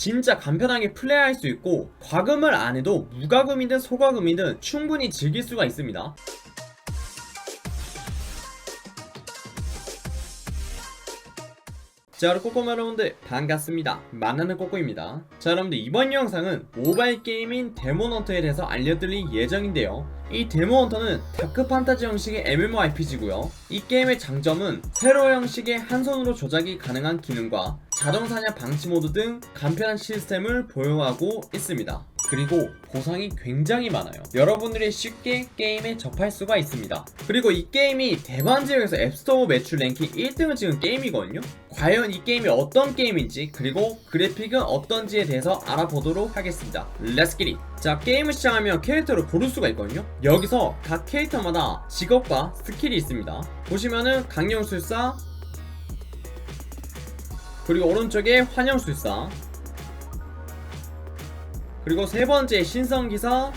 진짜 간편하게 플레이할 수 있고 과금을 안 해도 무과금이든 소과금이든 충분히 즐길 수가 있습니다. 자 여러분 꼬꼬마 여러분들 반갑습니다. 만나는 꼬꼬입니다. 자 여러분들 이번 영상은 모바일 게임인 데몬헌터에 대해서 알려드릴 예정인데요. 이 데몬헌터는 다크 판타지 형식의 MMORPG고요. 이 게임의 장점은 세로 형식의 한 손으로 조작이 가능한 기능과 자동 사냥 방치 모드 등 간편한 시스템을 보유하고 있습니다 그리고 보상이 굉장히 많아요. 여러분들이 쉽게 게임에 접할 수가 있습니다. 그리고 이 게임이 대만 지역에서 앱스토어 매출 랭킹 1등을 찍은 게임이거든요. 과연 이 게임이 어떤 게임인지 그리고 그래픽은 어떤지에 대해서 알아보도록 하겠습니다. Let's get it! 자 게임을 시작하면 캐릭터를 고를 수가 있거든요. 여기서 각 캐릭터마다 직업과 스킬이 있습니다. 보시면은 강령술사 그리고 오른쪽에 환영술사 그리고 세 번째 신성기사.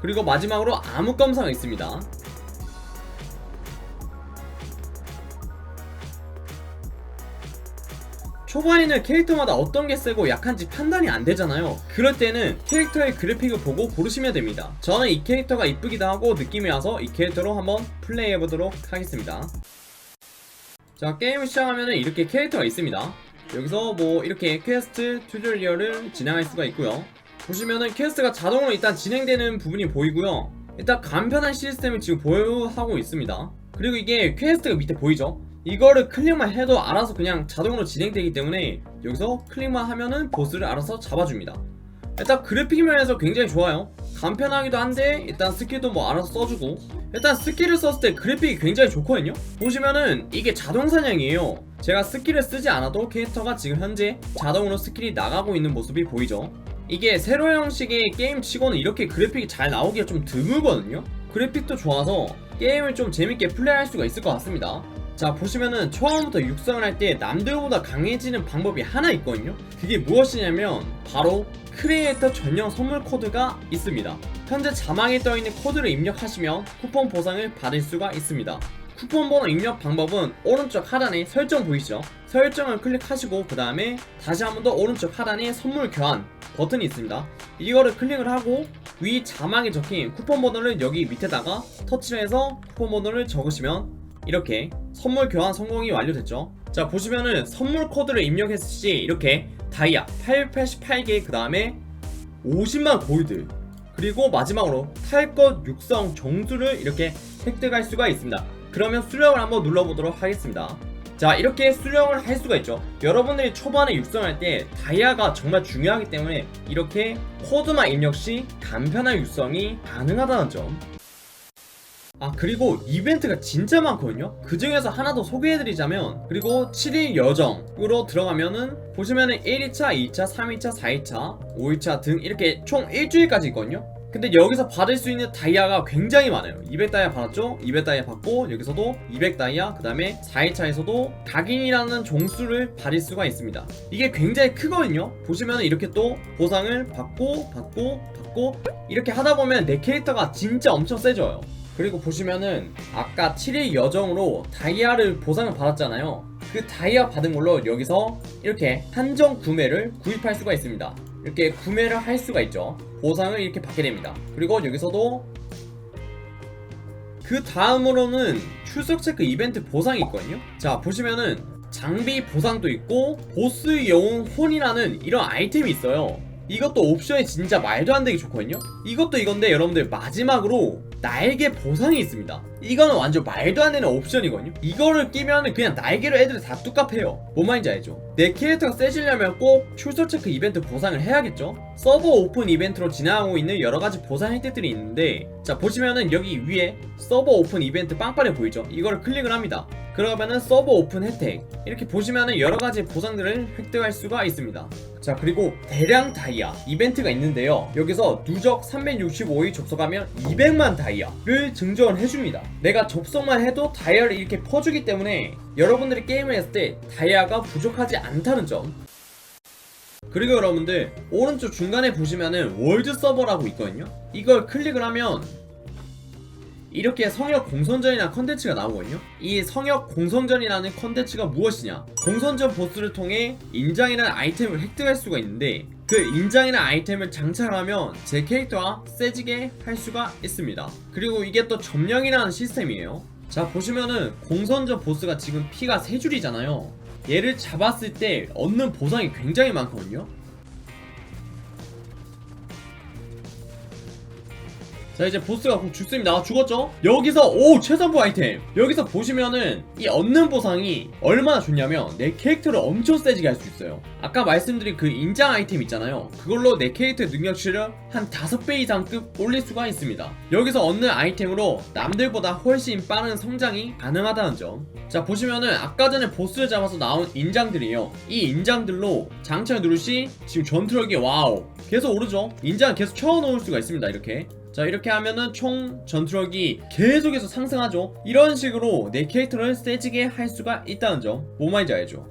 그리고 마지막으로 암흑검사가 있습니다. 초반에는 캐릭터마다 어떤 게 세고 약한지 판단이 안 되잖아요. 그럴 때는 캐릭터의 그래픽을 보고 고르시면 됩니다. 저는 이 캐릭터가 이쁘기도 하고 느낌이 와서 이 캐릭터로 한번 플레이해 보도록 하겠습니다. 자 게임을 시작하면 이렇게 캐릭터가 있습니다 여기서 뭐 이렇게 퀘스트 튜토리얼을 진행할 수가 있고요. 보시면은 퀘스트가 자동으로 일단 진행되는 부분이 보이고요. 일단 간편한 시스템을 지금 보유하고 있습니다. 그리고 이게 퀘스트가 밑에 보이죠? 이거를 클릭만 해도 알아서 그냥 자동으로 진행되기 때문에 여기서 클릭만 하면은 보스를 알아서 잡아줍니다 일단 그래픽 면에서 굉장히 좋아요. 간편하기도 한데 일단 스킬도 뭐 알아서 써주고. 일단 스킬을 썼을 때 그래픽이 굉장히 좋거든요. 보시면은 이게 자동 사냥이에요. 제가 스킬을 쓰지 않아도 캐릭터가 지금 현재 자동으로 스킬이 나가고 있는 모습이 보이죠? 이게 세로 형식의 게임 치고는 이렇게 그래픽이 잘 나오기가 좀 드물거든요. 그래픽도 좋아서 게임을 좀 재밌게 플레이할 수가 있을 것 같습니다 자 보시면은 처음부터 육성을 할 때 남들보다 강해지는 방법이 하나 있거든요. 그게 무엇이냐면 바로 크리에이터 전용 선물 코드가 있습니다. 현재 자막에 떠있는 코드를 입력하시면 쿠폰 보상을 받을 수가 있습니다. 쿠폰 번호 입력 방법은 오른쪽 하단에 설정 보이시죠? 설정을 클릭하시고 그 다음에 다시 한 번 더 오른쪽 하단에 선물 교환 버튼이 있습니다. 이거를 클릭을 하고 위 자막에 적힌 쿠폰 번호를 여기 밑에다가 터치를 해서 쿠폰 번호를 적으시면 이렇게 선물 교환 성공이 완료됐죠? 자 보시면은 선물 코드를 입력했을 시 이렇게 다이아 888개 그 다음에 50만 골드 그리고 마지막으로 탈것 육성 정수를 이렇게 획득할 수가 있습니다. 그러면 수령을 한번 눌러보도록 하겠습니다. 자 이렇게 수령을 할 수가 있죠. 여러분들이 초반에 육성할 때 다이아가 정말 중요하기 때문에 이렇게 코드만 입력 시 간편한 육성이 가능하다는 점 아 그리고 이벤트가 진짜 많거든요? 그 중에서 하나 더 소개해드리자면 그리고 7일 여정으로 들어가면은 보시면은 1일차, 2차, 3일차, 4일차, 5일차 등 이렇게 총 일주일까지 있거든요? 근데 여기서 받을 수 있는 다이아가 굉장히 많아요. 200다이아 받았죠? 200다이아 받고 여기서도 200다이아 그 다음에 4일차에서도 각인이라는 종수를 받을 수가 있습니다. 이게 굉장히 크거든요? 보시면 이렇게 또 보상을 받고 받고 받고 이렇게 하다 보면 내 캐릭터가 진짜 엄청 세져요 그리고 보시면은 아까 7일 여정으로 다이아를 보상을 받았잖아요. 그 다이아 받은 걸로 여기서 이렇게 한정 구매를 구입할 수가 있습니다. 이렇게 구매를 할 수가 있죠. 보상을 이렇게 받게 됩니다. 그리고 여기서도 그 다음으로는 출석 체크 이벤트 보상이 있거든요. 자 보시면은 장비 보상도 있고 보스 영웅 혼이라는 이런 아이템이 있어요. 이것도 옵션이 진짜 말도 안 되게 좋거든요. 이것도 이건데 여러분들 마지막으로 날개 보상이 있습니다 이거는 완전 말도 안 되는 옵션이거든요 이거를 끼면 그냥 날개로 애들이 다 뚝갑해요 뭔 말인지 알죠? 내 캐릭터가 세지려면 꼭 출소 체크 이벤트 보상을 해야겠죠? 서버 오픈 이벤트로 진행하고 있는 여러가지 보상 혜택들이 있는데 자 보시면은 여기 위에 서버 오픈 이벤트 빵빠레 보이죠? 이거를 클릭을 합니다 그러면은 서버 오픈 혜택. 이렇게 보시면은 여러가지 보상들을 획득할 수가 있습니다. 자 그리고 대량 다이아 이벤트가 있는데요. 여기서 누적 365일 접속하면 200만 다이아를 증정을 해줍니다. 내가 접속만 해도 다이아를 이렇게 퍼주기 때문에 여러분들이 게임을 했을 때 다이아가 부족하지 않다는 점. 그리고 여러분들 오른쪽 중간에 보시면은 월드 서버라고 있거든요. 이걸 클릭을 하면 이렇게 성역 공선전이라는 컨텐츠가 나오거든요. 이 성역 공선전이라는 컨텐츠가 무엇이냐? 공선전 보스를 통해 인장이라는 아이템을 획득할 수가 있는데 그 인장이라는 아이템을 장착하면 제 캐릭터와 세지게 할 수가 있습니다. 그리고 이게 또 점령이라는 시스템이에요. 자 보시면은 공선전 보스가 지금 피가 3줄이잖아요. 얘를 잡았을 때 얻는 보상이 굉장히 많거든요. 자 이제 보스가 곧 죽습니다. 아, 죽었죠? 여기서 오 최선부 아이템. 여기서 보시면은 이 얻는 보상이 얼마나 좋냐면 내 캐릭터를 엄청 세지게 할 수 있어요. 아까 말씀드린 그 인장 아이템 있잖아요. 그걸로 내 캐릭터의 능력치를 한 5배 이상 급 올릴 수가 있습니다. 여기서 얻는 아이템으로 남들보다 훨씬 빠른 성장이 가능하다는 점자 보시면은 아까 전에 보스를 잡아서 나온 인장들이에요. 이 인장들로 장착을 누르시 지금 전투력이 와우. 계속 오르죠? 인장 계속 채워놓을 수가 있습니다 이렇게 자 이렇게 하면은 총 전투력이 계속해서 상승하죠. 이런 식으로 내 캐릭터를 세지게 할 수가 있다는 점뭐 말인지 알죠?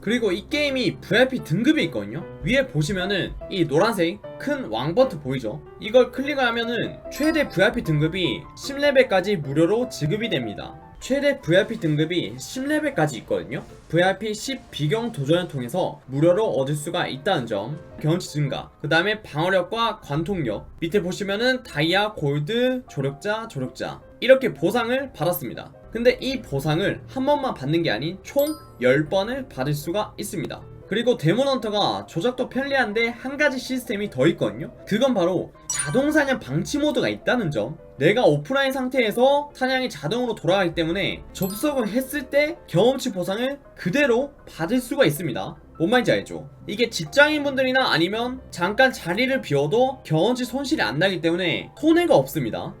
그리고 이 게임이 VIP 등급이 있거든요. 위에 보시면은 이 노란색 큰 왕버튼 보이죠? 이걸 클릭하면은 최대 VIP 등급이 10레벨까지 무료로 지급이 됩니다 최대 VIP 등급이 10레벨까지 있거든요. VIP 10 비경 도전을 통해서 무료로 얻을 수가 있다는 점. 경험치 증가. 그 다음에 방어력과 관통력. 밑에 보시면은 다이아, 골드, 조력자, 조력자. 이렇게 보상을 받았습니다. 근데 이 보상을 한 번만 받는 게 아닌 총 10번을 받을 수가 있습니다. 그리고 데몬헌터가 조작도 편리한데 한 가지 시스템이 더 있거든요. 그건 바로 자동 사냥 방치 모드가 있다는 점. 내가 오프라인 상태에서 사냥이 자동으로 돌아가기 때문에 접속을 했을 때 경험치 보상을 그대로 받을 수가 있습니다. 뭔 말인지 알죠? 이게 직장인분들이나 아니면 잠깐 자리를 비워도 경험치 손실이 안 나기 때문에 손해가 없습니다.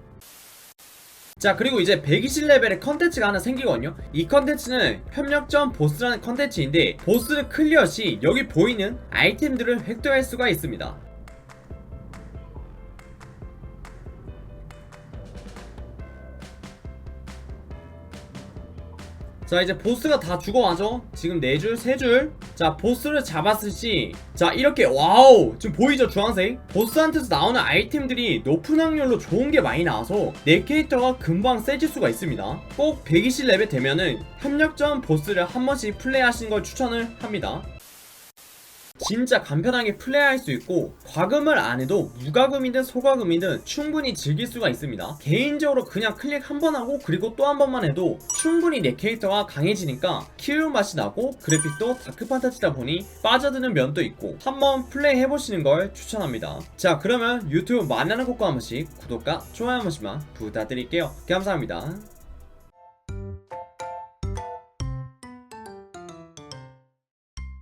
자 그리고 이제 120레벨의 컨텐츠가 하나 생기거든요 이 컨텐츠는 협력전 보스라는 컨텐츠인데 보스를 클리어 시 여기 보이는 아이템들을 획득할 수가 있습니다 자 이제 보스가 다 죽어가죠? 지금 4줄 3줄. 자 보스를 잡았을 시자 이렇게 와우! 지금 보이죠 주황색? 보스한테서 나오는 아이템들이 높은 확률로 좋은 게 많이 나와서 내 캐릭터가 금방 세질 수가 있습니다. 꼭 120레벨 되면은 협력전 보스를 한 번씩 플레이하시는 걸 추천을 합니다 진짜 간편하게 플레이할 수 있고 과금을 안 해도 무과금이든 소과금이든 충분히 즐길 수가 있습니다. 개인적으로 그냥 클릭 한 번 하고 그리고 또 한 번만 해도 충분히 내 캐릭터가 강해지니까 키울 맛이 나고 그래픽도 다크 판타지다 보니 빠져드는 면도 있고 한번 플레이 해보시는 걸 추천합니다. 자 그러면 유튜브 만나는 곳과 한 번씩 구독과 좋아요 한 번씩만 부탁드릴게요. 감사합니다